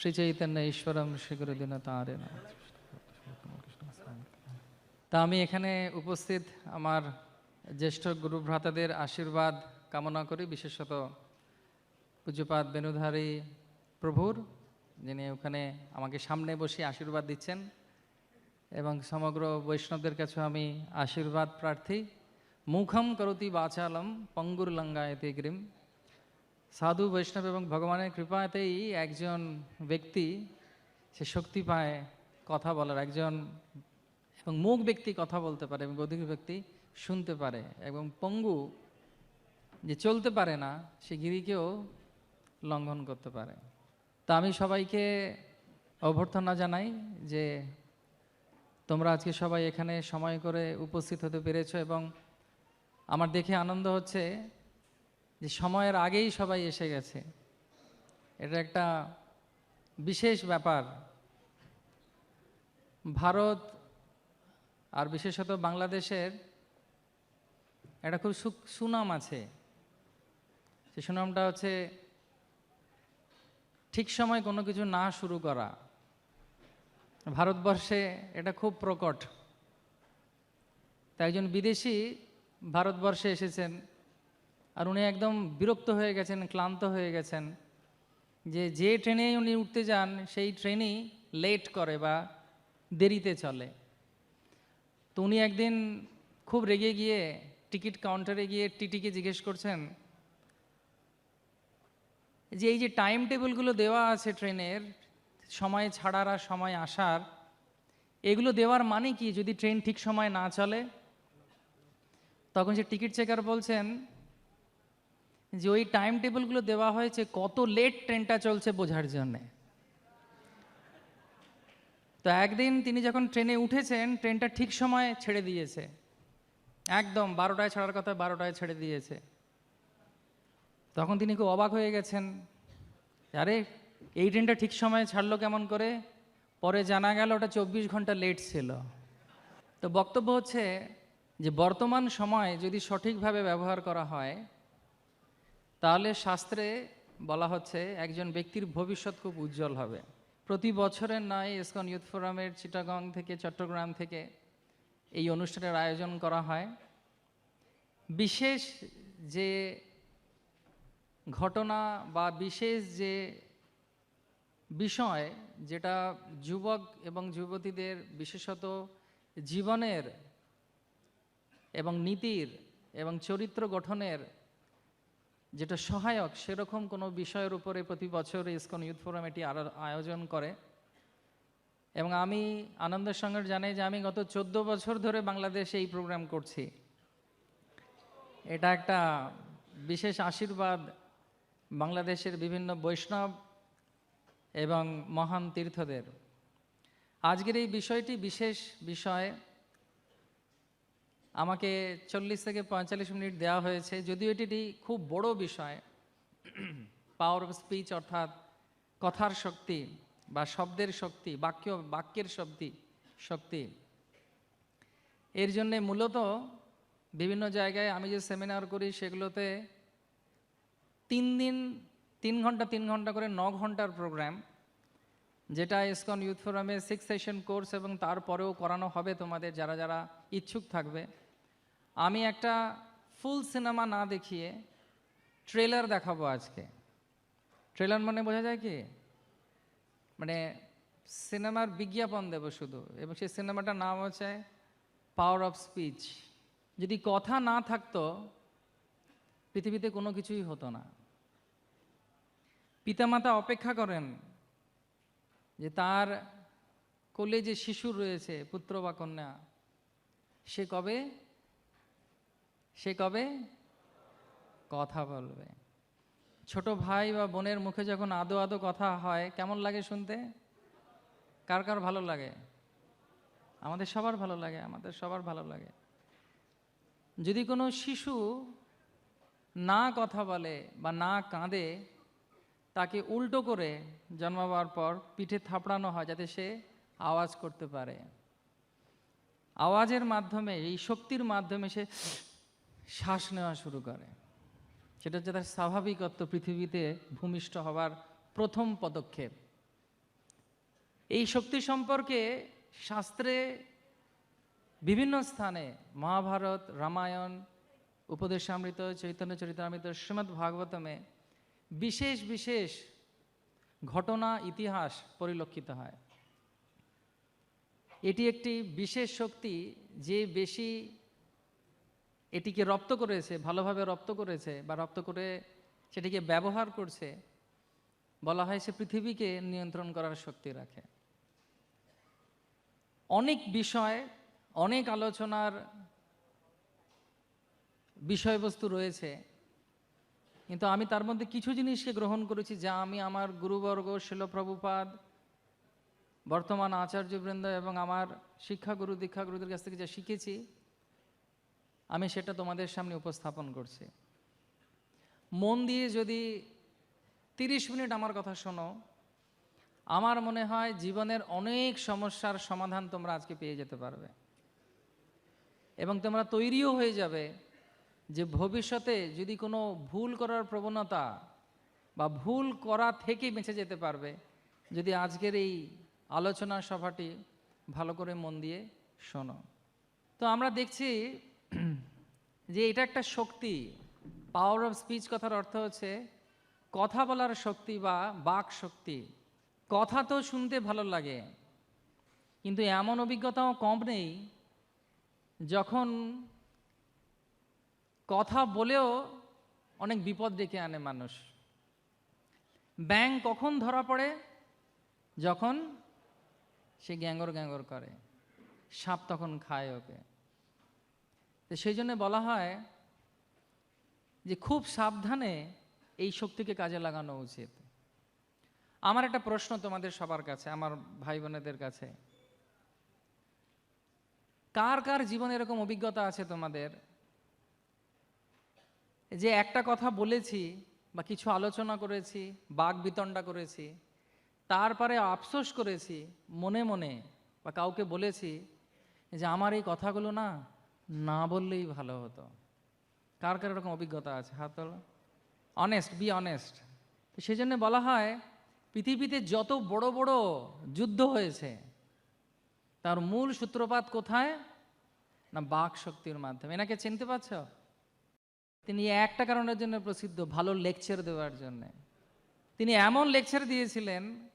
শ্রী চৈতন্য শ্রী গুরুদিন তাঁরে তা আমি এখানে উপস্থিত আমার জ্যেষ্ঠ গুরু ভ্রাতাদের আশীর্বাদ কামনা করি, বিশেষত পূজ্যপাত বেনুধারী প্রভুর, যিনি ওখানে আমাকে সামনে বসে আশীর্বাদ দিচ্ছেন এবং সমগ্র বৈষ্ণবদের কাছে আমি আশীর্বাদ প্রার্থী। মুখম করতি বাচালম পঙ্গুর লঙ্গায়তে গ্রিম। সাধু, বৈষ্ণব এবং ভগবানের কৃপাতেই একজন ব্যক্তি সে শক্তি পায় কথা বলার, একজন এবং মুখ ব্যক্তি কথা বলতে পারে এবং অধিক ব্যক্তি শুনতে পারে এবং পঙ্গু যে চলতে পারে না, সে গিরিকেও লঙ্ঘন করতে পারে। তা আমি সবাইকে অভ্যর্থনা জানাই যে তোমরা আজকে সবাই এখানে সময় করে উপস্থিত হতে পেরেছ এবং আমার দেখে আনন্দ হচ্ছে যে সময়ের আগেই সবাই এসে গেছে। এটা একটা বিশেষ ব্যাপার। ভারত আর বিশেষত বাংলাদেশের একটা খুব সুনাম আছে। সে সুনামটা হচ্ছে ঠিক সময় কোনো কিছু না শুরু করা। ভারতবর্ষে এটা খুব প্রকট। তাই একজন বিদেশি ভারতবর্ষে এসেছেন। আর উনি একদম বিরক্ত হয়ে গেছেন, ক্লান্ত হয়ে গেছেন যে যে ট্রেনে উনি উঠতে যান, সেই ট্রেনই লেট করে বা দেরিতে চলে। তো উনি একদিন খুব রেগে গিয়ে টিকিট কাউন্টারে গিয়ে টিটিকে জিজ্ঞেস করছেন যে এই যে টাইম টেবিলগুলো দেওয়া আছে ট্রেনের, সময় ছাড়ার আর সময় আসার, এগুলো দেওয়ার মানে কি? যদি ট্রেন ঠিক সময় না চলে? তখন সে টিকিট চেকার বলছেন যে ওই টাইম টেবিলগুলো দেওয়া হয়েছে, কত লেট ট্রেনটা চলছে বোঝার জন্যে। তো একদিন তিনি যখন ট্রেনে উঠেছেন ট্রেনটা ঠিক সময় ছেড়ে দিয়েছে। একদম বারোটায় ছাড়ার কথা বারোটায় ছেড়ে দিয়েছে। তখন তিনি খুব অবাক হয়ে গেছেন। আরে, এই ট্রেনটা ঠিক সময়ে ছাড়লো কেমন করে? পরে জানা গেল ওটা চব্বিশ ঘণ্টা লেট ছিল। তো বক্তব্য হচ্ছে যে, বর্তমান সময় যদি সঠিকভাবে ব্যবহার করা হয় তাহলে শাস্ত্রে বলা হচ্ছে একজন ব্যক্তির ভবিষ্যৎ খুব উজ্জ্বল হবে। প্রতি বছরের নয় ইসকন ইউথ ফোরামের চিটাগং থেকে, চট্টগ্রাম থেকে এই অনুষ্ঠানের আয়োজন করা হয়। বিশেষ যে ঘটনা বা বিশেষ যে বিষয় যেটা যুবক এবং যুবতীদের বিশেষত জীবনের এবং নীতির এবং চরিত্র গঠনের যেটা সহায়ক, সেরকম কোনো বিষয়ের উপরে প্রতি বছর ইসকন ইউথ ফোরাম এটি আয়োজন করে। এবং আমি আনন্দের সঙ্গে জানাই যে আমি গত চোদ্দ বছর ধরে বাংলাদেশে এই প্রোগ্রাম করছি। এটা একটা বিশেষ আশীর্বাদ বাংলাদেশের বিভিন্ন বৈষ্ণব এবং মহান তীর্থদের। আজকের এই বিষয়টি বিশেষ বিষয়। আমাকে চল্লিশ থেকে পঁয়তাল্লিশ মিনিট দেওয়া হয়েছে। যদিও এটি খুব বড় বিষয় পাওয়ার অফ স্পিচ অর্থাৎ কথার শক্তি বা শব্দের শক্তি, বাক্য, বাক্যের শক্তি শক্তি। এর জন্যে মূলত বিভিন্ন জায়গায় আমি যে সেমিনার করি, সেগুলোতে তিন দিন, তিন ঘণ্টা তিন ঘণ্টা করে ন ঘণ্টার প্রোগ্রাম যেটা ইসকন ইউথ ফোরামে সিক্স সেশন কোর্স এবং তারপরেও করানো হবে তোমাদের, যারা যারা ইচ্ছুক থাকবে। আমি একটা ফুল সিনেমা না দেখিয়ে ট্রেলার দেখাবো আজকে। ট্রেলার মানে বোঝা যায় কি? মানে সিনেমার বিজ্ঞাপন দেব শুধু, এবং সেই সিনেমাটার নাম হচ্ছে পাওয়ার অফ স্পিচ যদি কথা না থাকতো, পৃথিবীতে কোনো কিছুই হতো না। পিতামাতা অপেক্ষা করেন যে তার কোলে যে শিশু রয়েছে, পুত্র বা কন্যা, সে কবে সে কবে? কথা বলবে। ছোট ভাই বা বোনের মুখে যখন আদো আদো কথা হয়, কেমন লাগে শুনতে? কার কার ভালো লাগে? আমাদের সবার ভালো লাগে, আমাদের সবার ভালো লাগে। যদি কোনো শিশু না কথা বলে বা না কাঁদে, তাকে উল্টো করে জন্মাবার পর পিঠে থাপড়ানো হয় যাতে সে আওয়াজ করতে পারে। আওয়াজের মাধ্যমে, এই শক্তির মাধ্যমে সে শ্বাস নেওয়া শুরু করে। সেটা হচ্ছে তার স্বাভাবিকত্ব পৃথিবীতে ভূমিষ্ঠ হবার প্রথম পদক্ষেপ। এই শক্তি সম্পর্কে শাস্ত্রে বিভিন্ন স্থানে মহাভারত, রামায়ণ, উপদেশামৃত, চৈতন্য চরিতামৃত শ্রীমৎ ভাগবতমে বিশেষ বিশেষ ঘটনা, ইতিহাস পরিলক্ষিত হয়। এটি একটি বিশেষ শক্তি যে বেশি এটিকে রপ্ত করেছে, ভালোভাবে রপ্ত করেছে বা রপ্ত করে সেটিকে ব্যবহার করছে, বলা হয় সে পৃথিবীকে নিয়ন্ত্রণ করার শক্তি রাখে। অনেক বিষয়, অনেক আলোচনার বিষয়বস্তু রয়েছে, কিন্তু আমি তার মধ্যে কিছু জিনিসকে গ্রহণ করেছি যা আমি আমার গুরুবর্গ শিলপ্রভুপাদ বর্তমান আচার্যবৃন্দ এবং আমার শিক্ষাগুরু, দীক্ষাগুরুদের কাছ থেকে যা শিখেছি। আমি সেটা তোমাদের সামনে উপস্থাপন করছি। মন দিয়ে যদি তিরিশ মিনিট আমার কথা শোনো, আমার মনে হয় জীবনের অনেক সমস্যার সমাধান তোমরা আজকে পেয়ে যেতে পারবে। এবং তোমরা তৈরিও হয়ে যাবে যে ভবিষ্যতে যদি কোনো ভুল করার প্রবণতা বা ভুল করা থেকে বেঁচে যেতে পারবে, যদি আজকের এই আলোচনা সভাটি ভালো করে মন দিয়ে শোনো। তো আমরা দেখছি যে এটা একটা শক্তি। পাওয়ার অফ স্পিচ কথার অর্থ হচ্ছে কথা বলার শক্তি বা বাক শক্তি। কথা তো শুনতে ভালো লাগে, কিন্তু এমন অভিজ্ঞতাও কম নেই যখন কথা বলেও অনেক বিপদ ডেকে আনে মানুষ। ব্যাং কখন ধরা পড়ে? যখন সে গ্যাঙ্গর গ্যাঙ্গর করে, সাপ তখন খায় ওকে। সেই জন্য বলা হয় যে খুব সাবধানে এই শক্তিকে কাজে লাগানো উচিত। আমার একটা প্রশ্ন তোমাদের সবার কাছে, আমার ভাই বোনেদের কাছে। কার কার জীবনে এরকম অভিজ্ঞতা আছে তোমাদের? যে একটা কথা বলেছি বা কিছু আলোচনা করেছি, বাক বিতণ্ডা করেছি, তারপরে আফসোস করেছি, মনে মনে বা কাউকে বলেছি যে আমার এই কথাগুলো না না বললেই ভালো হতো। কার কার এরকম অভিজ্ঞতা আছে? হাত অনেস্ট বি অনেস্ট সেই জন্য বলা হয়, পৃথিবীতে যত বড় বড় যুদ্ধ হয়েছে, তার মূল সূত্রপাত কোথায়? না, বাক শক্তির মাধ্যমে। এনাকে চিনতে পারছ? তিনি একটা কারণের জন্য প্রসিদ্ধ, ভালো লেকচার দেওয়ার জন্য। তিনি এমন লেকচার দিয়েছিলেন,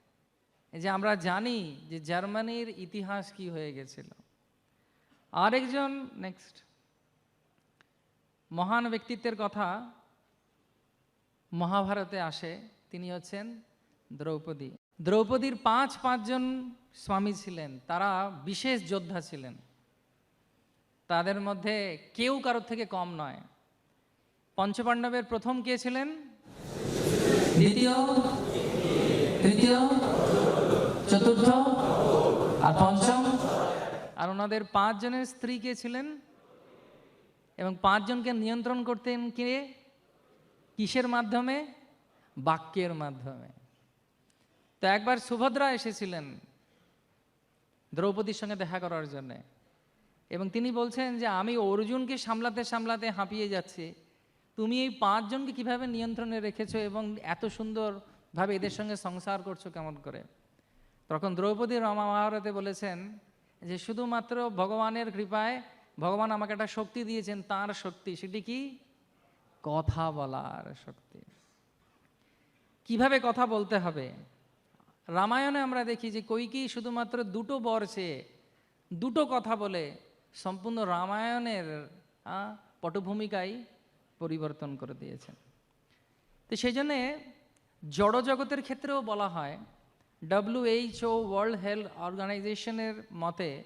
যে আমরা জানি যে জার্মানির ইতিহাস কি হয়ে গেছিল। আরেকজন নেক্সট মহান ব্যক্তিত্বের কথা মহাভারতে আসে, তিনি হচ্ছেন দ্রৌপদী। দ্রৌপদীর পাঁচ, পাঁচজন স্বামী ছিলেন, তারা বিশেষ যোদ্ধা ছিলেন। তাদের মধ্যে কেউ কারোর থেকে কম নয়। পঞ্চপাণ্ডবের প্রথম কে ছিলেন? দ্বিতীয়, তৃতীয়, চতুর্থ আর পঞ্চম? আর ওনাদের পাঁচজনের স্ত্রী কে ছিলেন? এবং পাঁচজনকে নিয়ন্ত্রণ করতেন কে? কিসের মাধ্যমে? বাক্যের মাধ্যমে। তো একবার সুভদ্রা এসেছিলেন দ্রৌপদীর সঙ্গে দেখা করার জন্যে। এবং তিনি বলছেন যে, আমি অর্জুনকে সামলাতে সামলাতে হাঁপিয়ে যাচ্ছি। তুমি এই পাঁচজনকে কীভাবে নিয়ন্ত্রণে রেখেছো এবং এত সুন্দরভাবে এদের সঙ্গে সংসার করছ কেমন করে? তখন দ্রৌপদী রমা মহাভারতে বলেছেন যে শুধুমাত্র ভগবানের কৃপায় ভগবান আমাকে একটা শক্তি দিয়েছেন, তার শক্তি। সেটি কি? কথা বলার শক্তি। কীভাবে কথা বলতে হবে? রামায়ণে আমরা দেখি যে কৈকি শুধুমাত্র দুটো বর চেয়ে দুটো কথা বলে সম্পূর্ণ রামায়ণের পটভূমিকাই পরিবর্তন করে দিয়েছেন। তো সেই জন্যে জড়জগতের ক্ষেত্রেও বলা হয় ডব্লিউএইচও ওয়ার্ল্ড হেলথ অর্গানাইজেশনের মতে,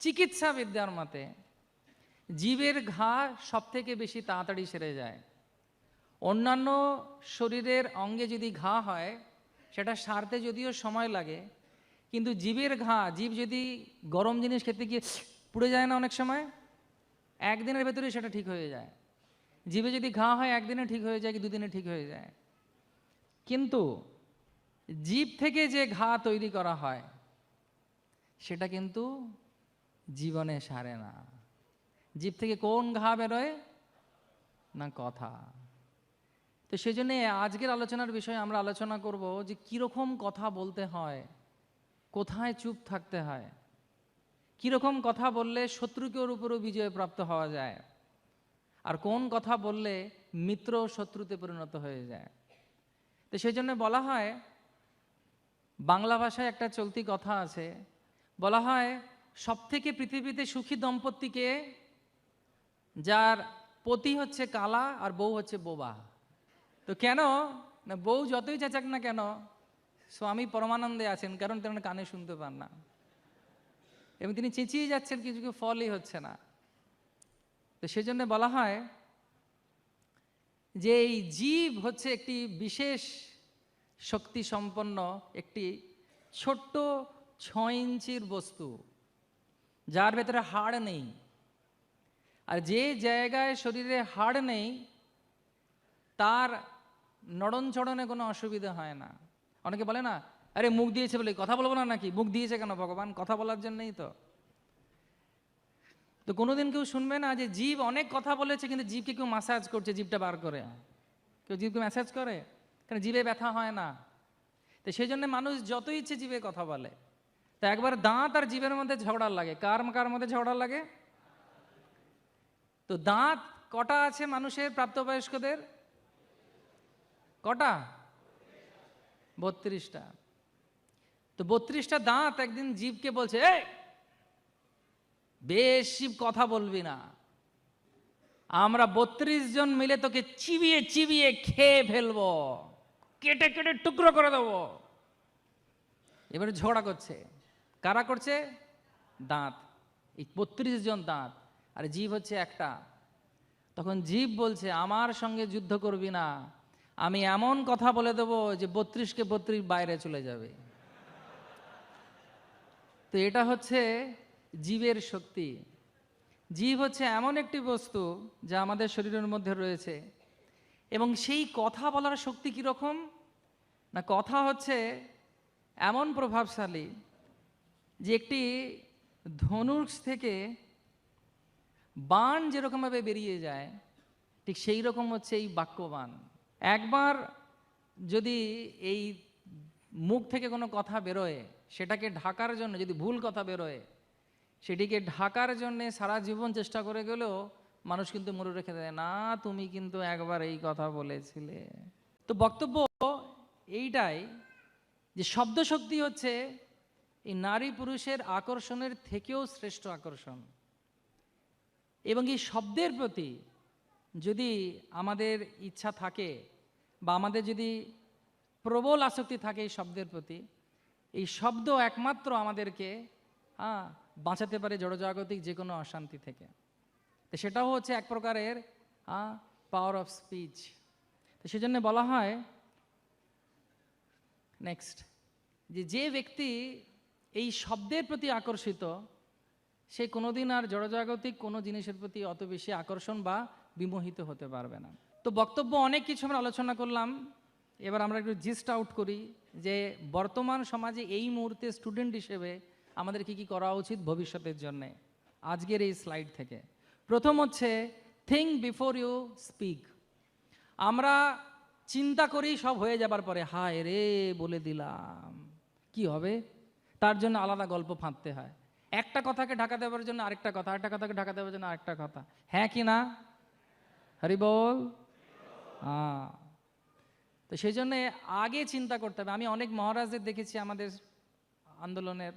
চিকিৎসা বিদ্যার মতে, জীবের ঘা সব থেকে বেশি তাড়াতাড়ি সেরে যায়। অন্যান্য শরীরের অঙ্গে যদি ঘা হয়, সেটা সারতে যদিও সময় লাগে, কিন্তু জীবের ঘা, জীব যদি গরম জিনিস খেতে গিয়ে পুড়ে যায় না অনেক সময়, একদিনের ভেতরে সেটা ঠিক হয়ে যায়। জীবে যদি ঘা হয়, একদিনে ঠিক হয়ে যায় কি দুদিনে ঠিক হয়ে যায়? কিন্তু জীব থেকে যে ঘা তৈরি করা হয়, সেটা কিন্তু জীবনে সারে না। জীব থেকে কোন ঘা বেরোয়? না, কথা। তো সেই জন্যে আজকের আলোচনার বিষয়ে আমরা আলোচনা করব যে কীরকম কথা বলতে হয়, কোথায় চুপ থাকতে হয়, কীরকম কথা বললে শত্রুকের উপরও বিজয় প্রাপ্ত হওয়া যায়, আর কোন কথা বললে মিত্র শত্রুতে পরিণত হয়ে যায়। তো সেই জন্য বলা হয় বাংলা ভাষায় একটা চলতি কথা আছে। বলা হয় সব থেকে পৃথিবীতে সুখী দম্পতিকে যার পতি হচ্ছে কালা আর বউ হচ্ছে বোবা। তো কেন? না, বউ যতই চেঁচাক না কেন, স্বামী পরমানন্দে আছেন, কারণ তেমন কানে শুনতে পান না। এবং তিনি চেঁচিয়ে যাচ্ছেন, কিছু কিছু ফলই হচ্ছে না। তো সেজন্য বলা হয় যে এই জীব হচ্ছে একটি বিশেষ শক্তি সম্পন্ন একটি ছোট্ট ছয় ইঞ্চির বস্তু, যার ভেতরে হাড় নেই। আর যে জায়গায় শরীরে হাড় নেই, তার নড়ন চড়নে কোনো অসুবিধা হয় না। অনেকে বলে না, আরে মুখ দিয়েছে বলে, কথা বলব না নাকি? মুখ দিয়েছে কেন ভগবান? কথা বলার জন্যই তো। তো কোনোদিন কেউ শুনবে না যে জীব অনেক কথা বলেছে, কিন্তু জীবকে কেউ মাসাজ করছে, জীবটা বার করে। কেউ জীবকে ম্যাসাজ করে? কারণ জীবে ব্যথা হয় না? তো সেই জন্য মানুষ যত ইচ্ছে জীবে কথা বলে। তা একবার দাঁত আর জীবের মধ্যে ঝগড়া লাগে। কার কার মধ্যে ঝগড়া লাগে? তো দাঁত কটা আছে মানুষের প্রাপ্তবয়স্কদের? কটা? বত্রিশটা। তো বত্রিশটা দাঁত একদিন জীবকে বলছে, এই, বেশি কথা বলবি না। আমরা বত্রিশ জন মিলে তোকে চিবিয়ে চিবিয়ে খেয়ে ফেলব। কেটে কেটে টুকরো করে দেবো। এবারে ঝগড়া করছে। কারা করছে? দাঁত। এই বত্রিশ জন দাঁত। আর জীব হচ্ছে একটা। তখন জীব বলছে, আমার সঙ্গে যুদ্ধ করবি না। আমি এমন কথা বলে দেবো যে বত্রিশকে বত্রিশ বাইরে চলে যাবে। তো এটা হচ্ছে জীবের শক্তি। জীব হচ্ছে এমন একটি বস্তু যা আমাদের শরীরের মধ্যে রয়েছে। এবং সেই কথা বলার শক্তি কীরকম? না, কথা হচ্ছে এমন প্রভাবশালী যে একটি ধনুষ থেকে বাণ যেরকমভাবে বেরিয়ে যায়, ঠিক সেই রকম হচ্ছে এই বাক্যবান একবার যদি এই মুখ থেকে কোনো কথা বেরোয়, সেটাকে ঢাকার জন্য, যদি ভুল কথা বেরোয়, সেটিকে ঢাকার জন্যে সারা জীবন চেষ্টা করে গেলেও মানুষ কিন্তু মনে রেখে দেয়, না, তুমি কিন্তু একবার এই কথা বলেছিলে। তো বক্তব্য এইটাই যে শব্দ শক্তি হচ্ছে এই নারী পুরুষের আকর্ষণের থেকেও শ্রেষ্ঠ আকর্ষণ। এবং এই শব্দের প্রতি যদি আমাদের ইচ্ছা থাকে বা আমাদের যদি প্রবল আসক্তি থাকে এই শব্দের প্রতি, এই শব্দ একমাত্র আমাদেরকে হ্যাঁ বাঁচাতে পারে জড়জাগতিক যে কোনো অশান্তি থেকে। তো সেটাও হচ্ছে এক প্রকারের পাওয়ার অফ স্পিচ তো সেজন্য বলা হয় নেক্সট যে যে ব্যক্তি এই শব্দের প্রতি আকর্ষিত, সে কোনোদিন আর জড়জাগতিক কোনো জিনিসের প্রতি অত বেশি আকর্ষণ বা বিমোহিত হতে পারবে না। তো বক্তব্য অনেক কিছু আমরা আলোচনা করলাম। এবার আমরা একটু জিস্ট আউট করি যে, বর্তমান সমাজে এই মুহূর্তে স্টুডেন্ট হিসেবে আমাদের কি কি করা উচিত ভবিষ্যতের জন্যে? আজকের এই স্লাইড থেকে। প্রথম হচ্ছে থিঙ্ক বিফোর ইউ স্পিক আমরা চিন্তা করি, সব হয়ে যাবার পরে, হায় রে, বলে দিলাম। কি হবে? তার জন্য আলাদা গল্প ফাঁদতে হয়। একটা কথাকে ঢাকা দেওয়ার জন্য আরেকটা কথা, আরেকটা কথাকে ঢাকা দেওয়ার জন্য আরেকটা কথা। হ্যাঁ কি না? হরি বল। হ্যাঁ তো সেই জন্যে আগে চিন্তা করতে হবে। আমি অনেক মহারাজদের দেখেছি, আমাদের আন্দোলনের,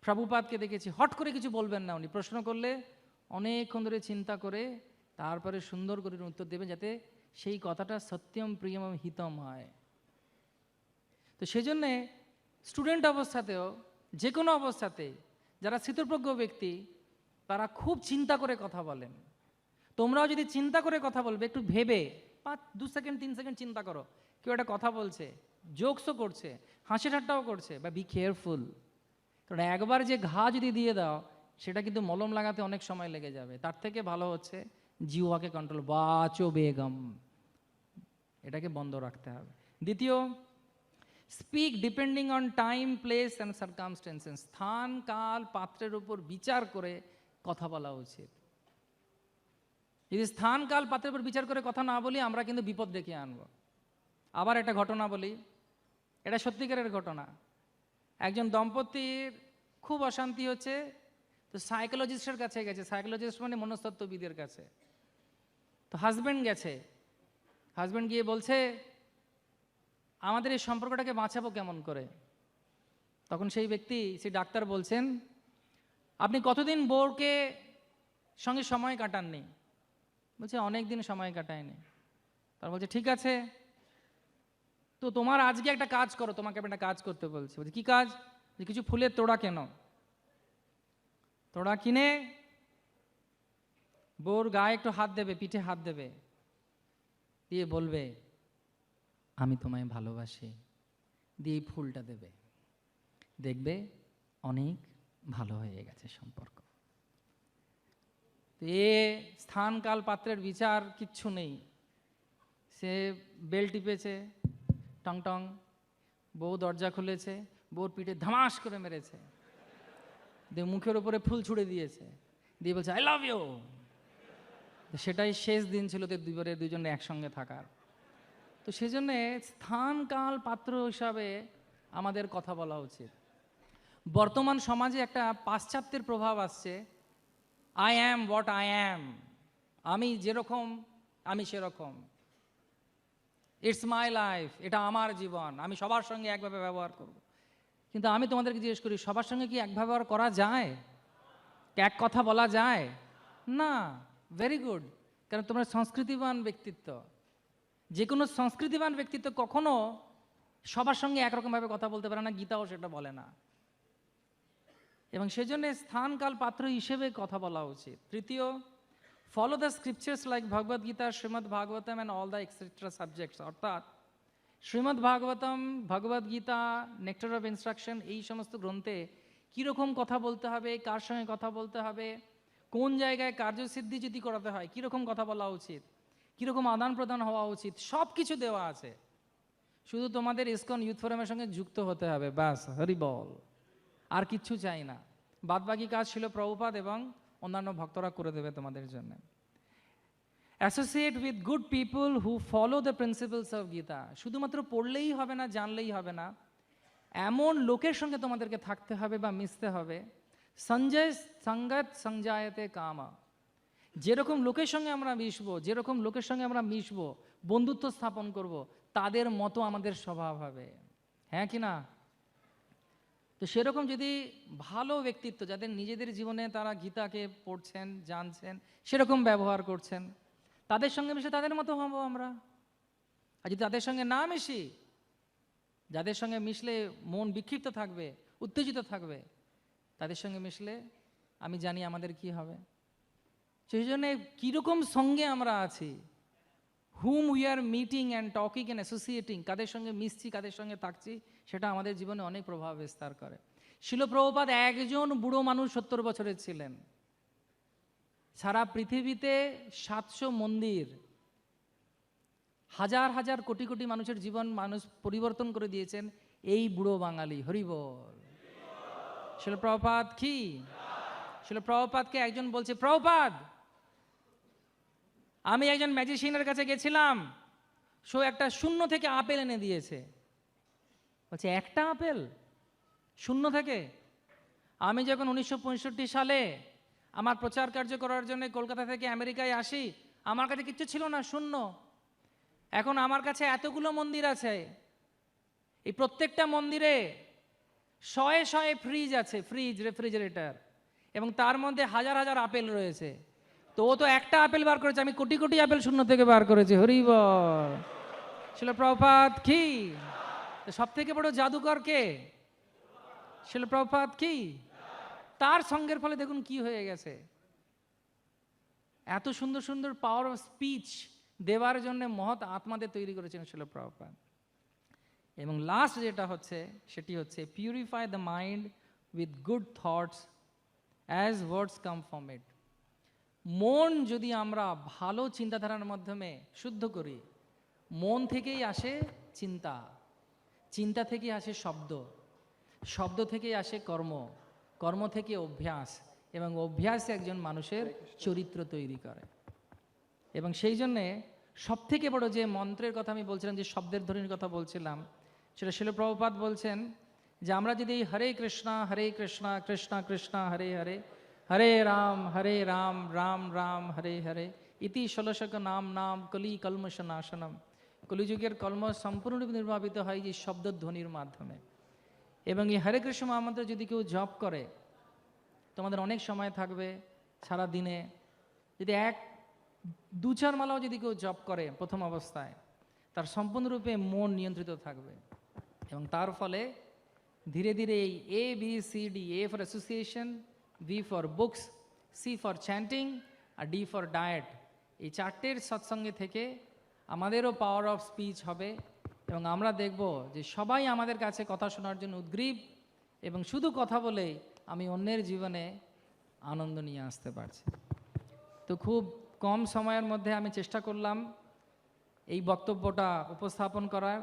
প্রভুপাতকে দেখেছি। হট করে কিছু বলবেন না উনি। প্রশ্ন করলে অনেকক্ষণ ধরে চিন্তা করে তারপরে সুন্দর করে উত্তর দেবে যাতে সেই কথাটা সত্যম প্রিয়ম হিতম হয়। তো সেই জন্যে স্টুডেন্ট অবস্থাতেও যে কোনো অবস্থাতে, যারা স্থিতপ্রজ্ঞ ব্যক্তি, তারা খুব চিন্তা করে কথা বলেন। তোমরাও যদি চিন্তা করে কথা বলবে, একটু ভেবে পাঁচ, দু সেকেন্ড, তিন সেকেন্ড চিন্তা করো। কেউ একটা কথা বলছে, জোকসও করছে হাসি ঠাট্টাও করছে, বা বি কেয়ারফুল কারণ একবার যে ঘা যদি দিয়ে দাও সেটা কিন্তু মলম লাগাতে অনেক সময় লেগে যাবে। তার থেকে ভালো হচ্ছে জিওয়াকে কন্ট্রোল বাচো বেগম। এটাকে বন্ধ রাখতে হবে। দ্বিতীয় speak depending on time place and circumstances স্থান, কাল, পাত্রের উপর বিচার করে কথা বলা উচিত। যদি স্থান, কাল, পাত্রের উপর বিচার করে কথা না বলি, আমরা কিন্তু বিপদ ডেকে আনব। আবার একটা ঘটনা বলি। এটা সত্যিকারের ঘটনা। একজন দম্পতির খুব অশান্তি হচ্ছে তো সাইকোলজিস্টের কাছে গেছে। সাইকোলজিস্ট মানে মনস্তত্ত্ববিদের কাছে। তো হাজব্যান্ড গেছে। হাজব্যান্ড গিয়ে বলছে, আমাদের এই সম্পর্কটাকে বাঁচাবো কেমন করে? তখন সেই ব্যক্তি, সেই ডাক্তার বলছেন, আপনি কতদিন বোরকে সঙ্গে সময় কাটাননি? বলছে অনেক দিন সময় কাটায়নি তার বলছে, ঠিক আছে। তো তোমার আজকে একটা কাজ করো। তোমাকে একটা কাজ করতে বলছি। বলছে, কি কাজ? কিছু ফুলের তোড়া কেন। তোড়া কিনে বোর গায়ে একটু হাত দেবে, পিঠে হাত দেবে, দিয়ে বলবে, আমি তোমায় ভালোবাসি। দিয়ে ফুলটা দেবে। দেখবে অনেক ভালো হয়ে গেছে সম্পর্ক। এ স্থান কাল পাত্রের বিচার কিচ্ছু নেই। সে বেল টিপেছে, টং টং, বউ দরজা খুলেছে, বউর পিঠে ধামাস করে মেরেছে। দিয়ে মুখের ওপরে ফুল ছুড়ে দিয়েছে। দিয়ে বলছে আই লাভ ইউ সেটাই শেষ দিন ছিল তো দুবারে দুজনে একসঙ্গে থাকার। তো সেজন্যে স্থান, কাল, পাত্র হিসাবে আমাদের কথা বলা উচিত। বর্তমান সমাজে একটা পাশ্চাত্যের প্রভাব আসছে। I am what I am আমি যেরকম, আমি সেরকম। ইটস মাই লাইফ এটা আমার জীবন, আমি সবার সঙ্গে একভাবে ব্যবহার করব। কিন্তু আমি তোমাদেরকে জিজ্ঞেস করি, সবার সঙ্গে কি এক ব্যবহার করা যায়? এক কথা বলা যায়? না ভেরি গুড কারণ তোমরা সংস্কৃতিবান ব্যক্তিত্ব। যে কোনো সংস্কৃতিবান ব্যক্তিত্ব কখনো সবার সঙ্গে একরকমভাবে কথা বলতে পারে না, গীতাও সেটা বলে না। এবং সেজন্য স্থান কাল পাত্র হিসেবে কথা বলা উচিত। তৃতীয় follow the scriptures like Bhagavad Gita Srimad Bhagavatam and all the etcetera subjects অর্থাৎ Srimad Bhagavatam Bhagavad Gita nectar of instruction এই সমস্ত গ্রন্থে কীরকম কথা বলতে হবে, কার সঙ্গে কথা বলতে হবে, কোন জায়গায় কার্যসিদ্ধি যদি করাতে হয়, কীরকম কথা বলা উচিত, কীরকম আদান প্রদান হওয়া উচিত সব কিছু দেওয়া আছে। শুধু তোমাদের ইসকন ইউথ ফোরামের সঙ্গে যুক্ত হতে হবে, ব্যাস, হরি বল। আর কিচ্ছু চাই না। বাদবাকি কাজ ছিল প্রভুপাদ এবং অন্যান্য ভক্তরা করে দেবে তোমাদের জন্য। Associate with good people who follow the principles of Gita শুধুমাত্র পড়লেই হবে না, জানলেই হবে না। এমন লোকের সঙ্গে তোমাদেরকে থাকতে হবে বা মিশতে হবে। সঞ্জয় সঙ্গত সংজায়তে কামা। যেরকম লোকের সঙ্গে আমরা মিশবো, যেরকম লোকের সঙ্গে আমরা মিশবো, বন্ধুত্ব স্থাপন করব, তাদের মতো আমাদের স্বভাব হবে। হ্যাঁ কি না? তো সেরকম যদি ভালো ব্যক্তিত্ব, যাদের নিজেদের জীবনে তারা গীতাকে পড়ছেন, জানছেন, সেরকম ব্যবহার করছেন তাদের সঙ্গে মিশে তাদের মতো হব আমরা। আর যদি তাদের সঙ্গে না মিশি, যাদের সঙ্গে মিশলে মন বিক্ষিপ্ত থাকবে, উত্তেজিত থাকবে, তাদের সঙ্গে মিশলে আমি জানি আমাদের কি হবে। সেই জন্য কীরকম সঙ্গে আমরা আছি হুম we are meeting and talking and associating কাদের সঙ্গে মিশছি, কাদের সঙ্গে থাকছি, সেটা আমাদের জীবনে অনেক প্রভাব বিস্তার করে। শিলপ্রভুপাদ একজন বুড়ো মানুষ সত্তর বছরের ছিলেন। সারা পৃথিবীতে সাতশো মন্দির, হাজার হাজার কোটি কোটি মানুষের জীবন মানুষ পরিবর্তন করে দিয়েছেন এই বুড়ো বাঙালি। হরিবল। শিলপ্রভুপাদ কি? শিলপ্রভুপাদকে একজন বলছে প্রভুপাদ আমি একজন ম্যাজিশিয়ানের কাছে গেছিলাম, সো একটা শূন্য থেকে আপেল এনে দিয়েছে। বলছে, একটা আপেল? শূন্য থেকে? আমি যখন উনিশশো পঁয়ষট্টি সালে আমার প্রচার কার্য করার জন্য কলকাতা থেকে আমেরিকায় আসি, আমার কাছে কিচ্ছু ছিল না, শূন্য। এখন আমার কাছে এতগুলো মন্দির আছে। এই প্রত্যেকটা মন্দিরে শয়ে শয়ে ফ্রিজ আছে ফ্রিজ রেফ্রিজারেটর এবং তার মধ্যে হাজার হাজার আপেল রয়েছে। তো ও তো একটা আপেল বার করেছে, আমি কোটি কোটি আপেল শূন্য থেকে বার করেছি হরিব ছিল প্রপাত কি? সব থেকে বড় জাদুকর কে? ছিল প্রপাত কি? তার সঙ্গের ফলে দেখুন কি হয়ে গেছে। এত সুন্দর সুন্দর পাওয়ার অফ স্পিচ দেওয়ার জন্য মহৎ আত্মাদের তৈরি করেছেন শিল প্রভুপাদ। এবং লাস্ট যেটা হচ্ছে, সেটি হচ্ছে purify the mind with good thoughts as words come from it মন যদি আমরা ভালো চিন্তাধারার মাধ্যমে শুদ্ধ করি, মন থেকেই আসে চিন্তা চিন্তা থেকে আসে শব্দ শব্দ থেকেই আসে কর্ম। কর্ম থেকে অভ্যাস এবং অভ্যাস একজন মানুষের চরিত্র তৈরি করে। এবং সেই জন্যে সব থেকে বড় যে মন্ত্রের কথা আমি বলছিলাম, যে শব্দের ধ্বনির কথা বলছিলাম, সেটা শিলপ্রভুপাত বলছেন যে, আমরা যদি হরে কৃষ্ণা হরে কৃষ্ণা কৃষ্ণা কৃষ্ণা, হরে হরে হরে রাম হরে রাম রাম রাম, হরে হরে, ইতি ষোলশক নাম নাম, কলি কলমশ নাশনম। কলিযুগের কলম সম্পূর্ণরূপে নির্বাপিত হয় এই শব্দধ্বনির মাধ্যমে। এবং এই হরে কৃষ্ণ মহামন্ত্র যদি কেউ জপ করে তোমাদের অনেক সময় থাকবে সারা দিনে যদি এক, দু, চার মালাও যদি কেউ জপ করে প্রথম অবস্থায়, তার সম্পূর্ণরূপে মন নিয়ন্ত্রিত থাকবে। এবং তার ফলে ধীরে ধীরে এই A B C D A for association B for books C for chanting R D for diet এই চারটের সৎসঙ্গে থেকে আমাদেরও পাওয়ার অফ স্পিচ হবে। এবং আমরা দেখব যে সবাই আমাদের কাছে কথা শোনার জন্য উদ্গ্রীব এবং শুধু কথা বলে আমি অন্যের জীবনে আনন্দ নিয়ে আসতে পারছি। তো খুব কম সময়ের মধ্যে আমি চেষ্টা করলাম এই বক্তব্যটা উপস্থাপন করার।